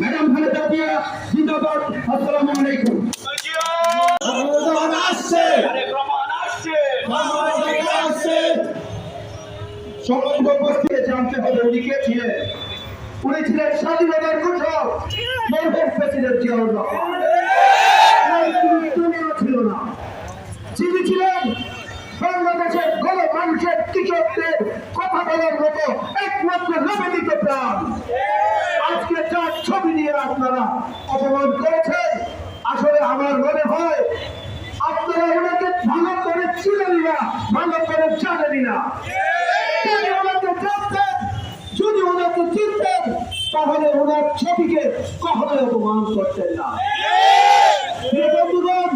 Madam Khaleda Zia জিন্দাবাদ আসসালামু আলাইকুম সমগ্র উপস্থিতি জানতে হবে স্বাধীনতার মরহুম প্রেসিডেন্ট ছিল না যিনি ছিলেন বাংলাদেশের গণ কৃষকদের কথা বলার মতো একমাত্র নবীনিত প্রাণ। আজকে যার ছবি নিয়ে আপনারা অপমান করেছেন, আসলে আমার মনে হয় আপনারা ওনাকে ভালো করে ছিলেনই না, ভালো করে জানেনই না। ওনাকে জানতেন, যদি ওনাকে চিনতেন, তাহলে ওনার ছবিকে কখনোই অপমান করতেন না প্রিয় বন্ধুগণ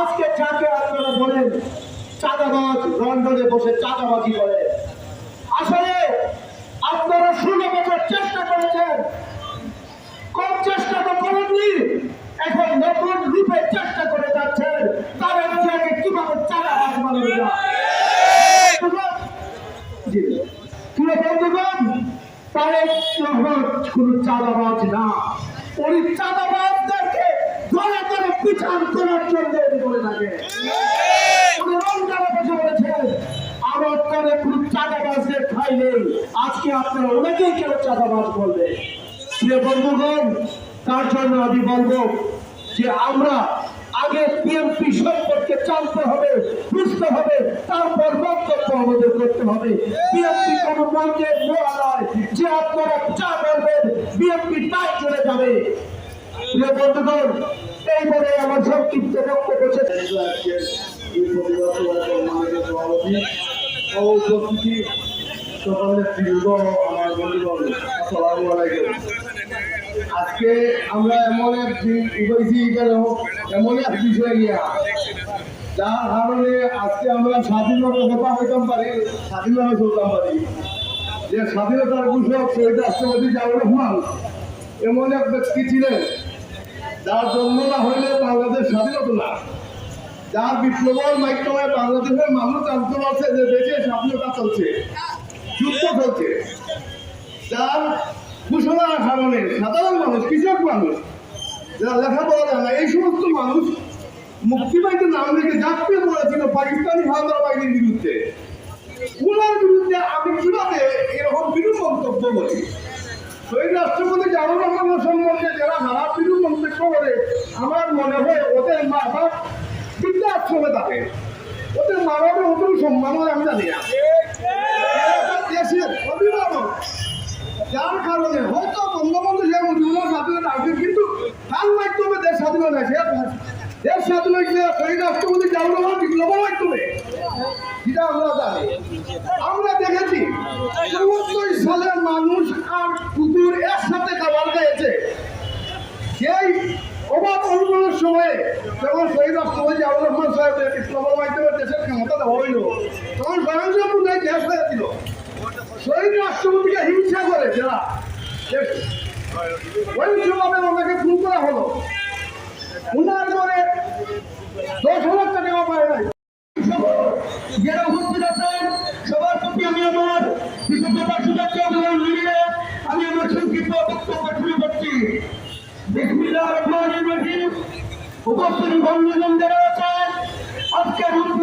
আজকে যাকে আপনারা বলেন চাঁদাবাজ লন্ডনে বসে চাঁদাবাজি করে। আসলে আপনারা ষোলো বছর চেষ্টা করেছেন। কম চেষ্টা তো করেননি, এখন নতুন রূপে চেষ্টা করে যাচ্ছেন। তার একজনকে কীভাবে চাঁদাবাজ কোন চাঁদাবাজ না। উনি চাঁদাবাজদেরকে ধরে পিছান করার জন্য বলে থাকে উনি রমজানে বসে বলেছেন তারে কোন চাঁদাবাজদের ঠাই নেই। আজকে আপনারা ওনাকেই কেন চাঁদাবাজ বলবে? প্রিয় বন্ধুগণ, তার জন্য আমি বলব যে আমরা আগে বিএনপি সম্পর্কে জানতে হবে, বুঝতে হবে, তারপর বক্তব্য আমাদের করতে হবে। বিএনপি কোনো নয় যে আপনারা যা বলবেন বিএনপি তাই চলে যাবে। প্রিয় বন্ধুগণ, এই বলে আমার সংক্ষিপ্ত বক্তব্য শেষ। ও উপস্থিতি সকলের আমার বন্ধুগণ। আসসালামু আলাইকুম। আজকে আমরা এমন এক দিন উঠেছি কেন এমন এক বিষয় নিয়ে যার কারণে আজকে আমরা স্বাধীনভাবে কথা হইতাম পারি স্বাধীনভাবে চলতাম পারি। যে স্বাধীনতার ঘোষক শহীদ রাষ্ট্রপতি জিয়াউর রহমান এমন এক ব্যক্তি ছিলেন, যার জন্ম না হইলে বাংলাদেশ স্বাধীনতা না। যার বিপ্লবের মাধ্যমে বাংলাদেশের মানুষ জানতে পারছে যে দেশে স্বাধীনতা চলছে, যুদ্ধ চলছে। যার ঘোষণার কারণে সাধারণ মানুষ, কৃষক মানুষ, যারা লেখাপড়া জানে না, এই সমস্ত মানুষ মুক্তি বাহিনীর নাম রেখে জাতীয় করেছিল পাকিস্তানি হানাদার বাহিনীর বিরুদ্ধে। ওনার বিরুদ্ধে আমি কীভাবে এরকম বিরূপ মন্তব্য বলি শহীদ রাষ্ট্রপতি জানুর রহমানের সম্বন্ধে যারা খারাপ বিরূপ মন্তব্য করে আমার মনে হয় ওদের মা বাপ বৃদ্ধাশ্রমে থাকে। ওদের মা বাবার ওদের সম্মান আমি জানি না। যার কারণে হয়তো বঙ্গবন্ধু শেখ মুজিবুর স্বাধীনতা আসবে কিন্তু তার মাধ্যমে দেশ স্বাধীন হয়েছে দেশ স্বাধীন হয়েছে শহীদ রাষ্ট্রপতি রহমান বিপ্লবের মাধ্যমে। সেটা আমরা জানি। আমরা দেখেছি চৌহত্তর সালের মানুষ আর কুকুর একসাথে খাবার খেয়েছে। সেই অবাধ আন্দোলনের সময়ে যখন শহীদ রাষ্ট্রপতি রহমান সাহেবের বিপ্লবের মাধ্যমে দেশের ক্ষমতা হইল তখন স্বয়ংসম্পূর্ণ দেশ হয়েছিল। শহীদ রাষ্ট্রপতিকে হিংসা করে যারা ওই সময় ওনাকে খুন করা হলো। উনার দশ হাজার টাকা পায় নাই। উপস্থিত আছেন, সবার আমি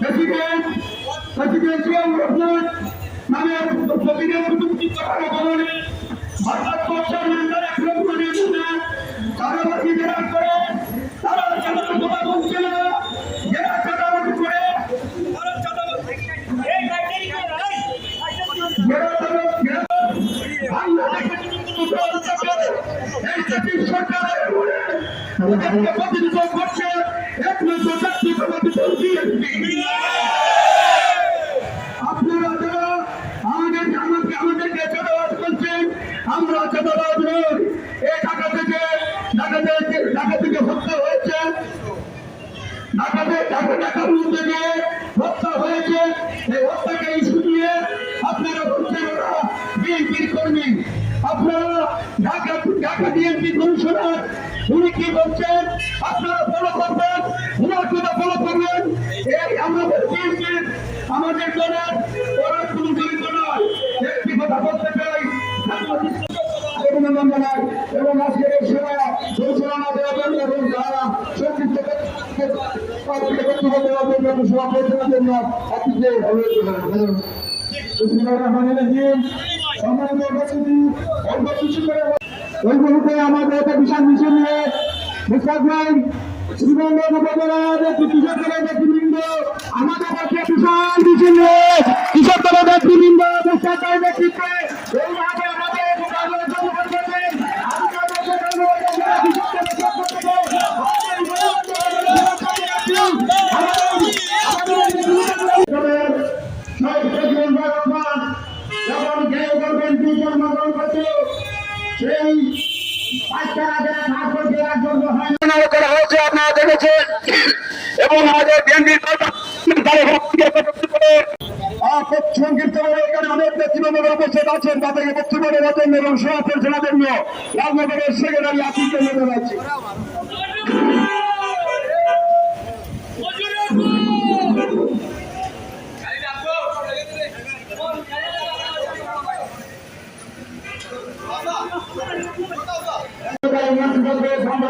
প্রেসিডেন্ট প্রেসিডেন্ট রহমান নামে প্রেসিডেন্ট প্রযুক্তি করার কারণে ভারতবর্ষের মেম্বার এক লক্ষ যে হত্যা হয়েছে এই হত্যাকে ইস্যু দিয়ে আপনারা বলছেন ওরা বিএনপির কর্মী। আপনারা ঢাকা ঢাকা বিএনপি কমিশনার, উনি কি বলছেন? আপনারা ফলো করবেন নয়। এবং আজকের সেবা পরিচালনার জন্য আপনাকে অনুরোধ জানাই সম্মানিত উপস্থিতি, অল্প কিছু করে ওই মুহূর্তে আমাদের একটা বিশাল মিছিল নিয়ে মুস্তাক ভাই, শ্রীমঙ্গল উপজেলার কৃষকের নেতৃবৃন্দ, আমাদের কাছে বিশাল মিছিল নিয়ে কৃষকের নেতৃবৃন্দ, মুস্তাক ভাই নেতৃত্বে হয়েছে আপনারা দেখেছেন এবং আমাদের বিএনপির সংক্ষিপ্ত করে এখানে অনেক নেতৃবৃন্দ উপস্থিত আছেন তাদেরকে বক্তব্য জন্য এবং সভা পরিচালনার জন্য রাজনগরের সেক্রেটারি আতিকে নিয়ে যাচ্ছি আব্দুল মজিদ কাবু আব্দুল মজিদ কাজে বাংলা আকাম করতে ধন্যবাদ মজুর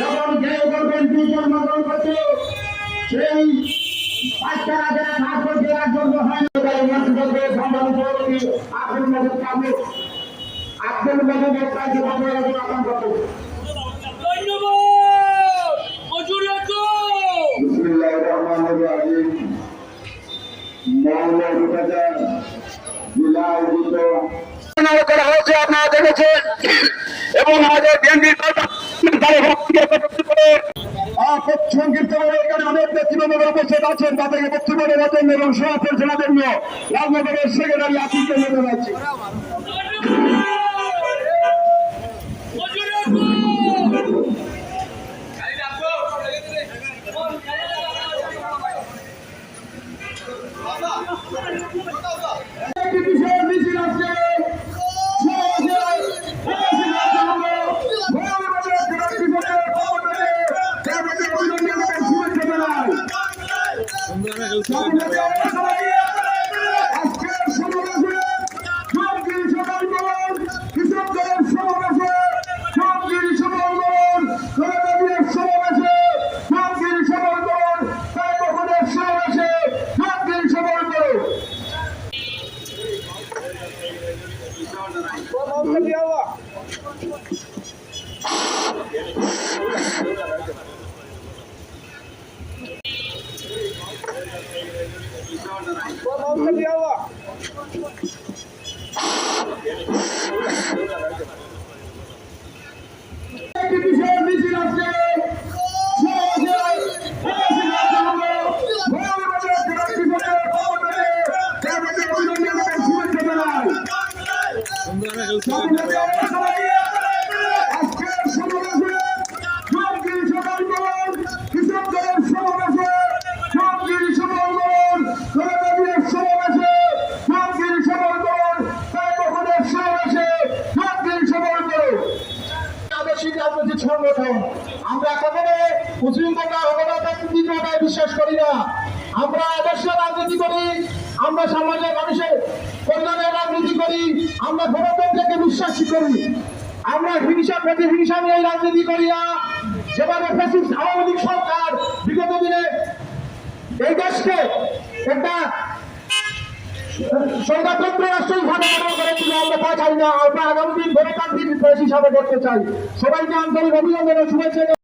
যখন জয় করবেন দুজন মতন করছে সেই বাচ্চারা যারা ঠাকুর দেওয়ার জন্য হয় না সম্মানিত আব্দুল মজিদ কাবু আব্দুল মজিদ কাজে বাংলা আকাম করতে ধন্যবাদ মজুর বিসমিল্লাহির রহমানির রহিম মৌলা বিকাজার জেলা আয়োজিত ঘোষণা করা হয়েছে আপনারা দেখেছেন। এবং আমাদের বিএনপির এখানে অনেক নেতৃবৃন্দ উপস্থিত আছেন তাদেরকে বক্তব্য দেওয়ার জন্য এবং পরিচালনার জন্য রাজনগরের সেক্রেটারি আতিকে নিয়ে যাচ্ছি বিশ্বাস করি না। আমরা রাজনীতি করি, আমরা মানুষের রাজনীতি করি, আমরা করি। আমরা হিংসা রাজনীতি করি না। সরকার একটা গঠন করেছিল আমরা না। আমরা আগামী দিন গণতান্ত্রিক হিসাবে দেখতে চাই। সবাইকে আন্তরিক অভিনন্দন ও শুভেচ্ছা